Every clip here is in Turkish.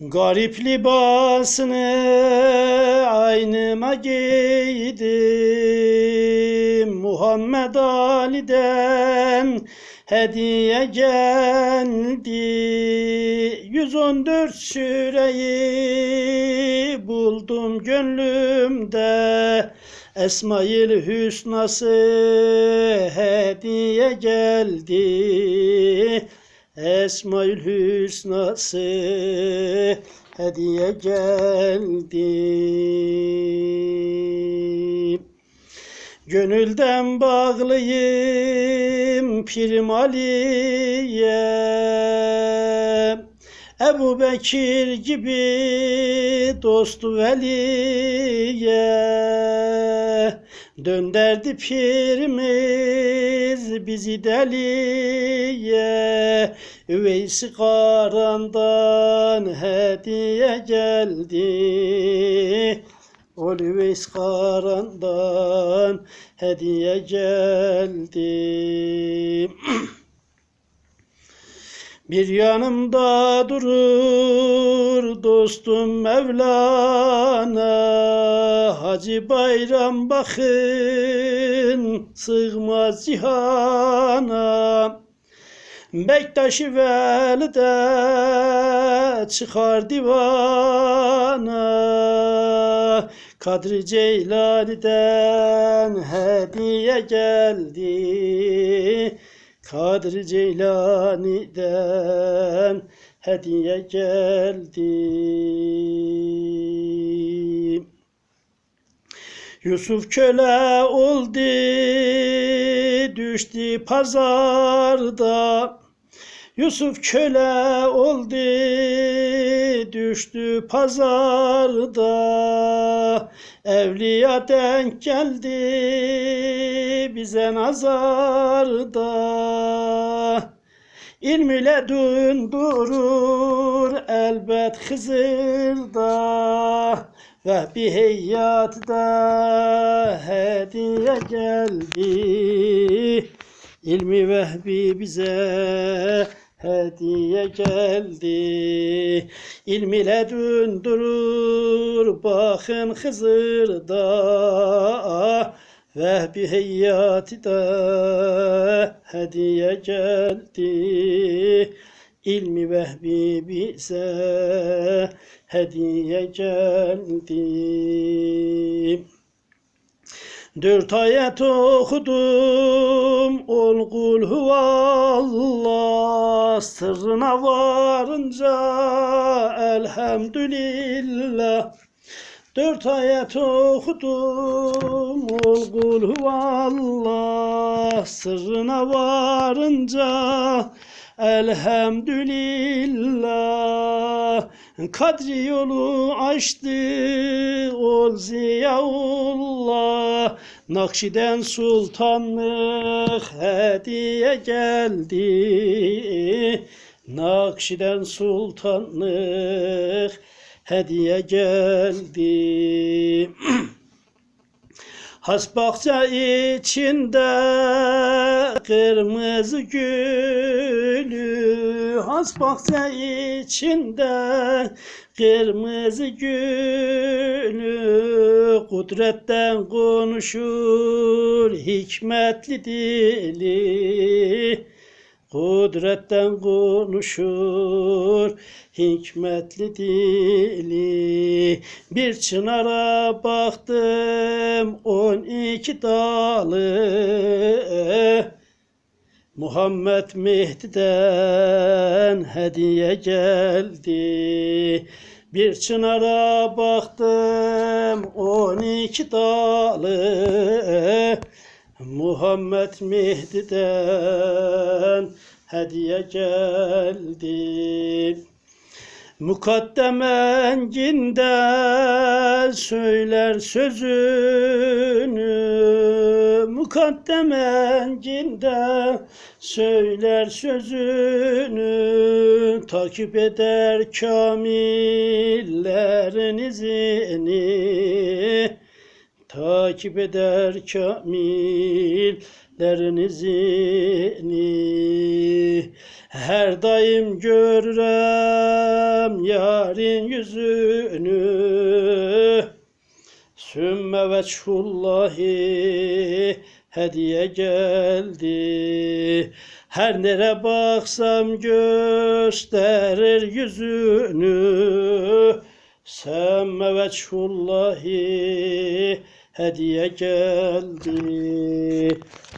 Garip libasını aynıma giydim. Muhammed Ali'den hediye geldi. 114 süreyi buldum gönlümde. Esmail Hüsnası hediye geldi Esmaül Hüsnası hediye geldi. Gönülden bağlıyım Pirim Ali'ye Ebu Bekir gibi dostu veliye Dönderdi pirimiz bizi deliye. Üveysi Karan'dan hediye geldi. Ol Üveys Karan'dan hediye geldi Bir yanımda durur dostum Mevlana. Hacı Bayram bakın sığmaz cihana. Bektaşi Veli'de çıkar divana. Kadri Ceylani'den hediye geldi Kadri Ceylani'den hediye geldi. Yusuf köle oldu, düştü pazarda. Yusuf köle oldu, düştü pazarda. Evliya denk geldi bize nazarda. İlm ile durur elbet Hızır'da ve bir heyyatta hediye geldi. İlmi vehbi bize hediye geldi. İlm ile döndürür bakın Hızır'da Vehbi heyyati da hediye geldi. İlmi vehbi bize hediye geldi. Dört ayet okudum. Ol kul huvallah Sırrına varınca elhamdülillah. Dört ayet okudum. Ol kul huvallah Sırrına varınca elhamdülillah Kadri yolu açtı ol ziyaullah Nakşiden sultanlık hediye geldi Nakşiden sultanlık hediye geldi. Has bahçe içinde kırmızı gülü. Has bahçe içinde kırmızı gülü. Kudretten konuşur hikmetli dili Kudretten konuşur hikmetli dili. Bir çınara baktım on iki dalı. Muhammed Mehdi'den hediye geldi. Bir çınara baktım on iki dalı Muhammed Mehdi'den hediye geldi. Mukaddemen cinde söyler sözünü. Mukaddemen cinde söyler sözünü. Takip eder kamillerin izini Takip eder kamillerin izini Her daim görürüm yarın yüzünü Sümme veçhullahi hediye geldi. Her nere baksam gösterir yüzünü. Sümme veçhullahi hediye geldi.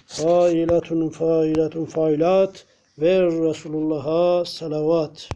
Failatun failatun failat ver Resulullah'a salavat.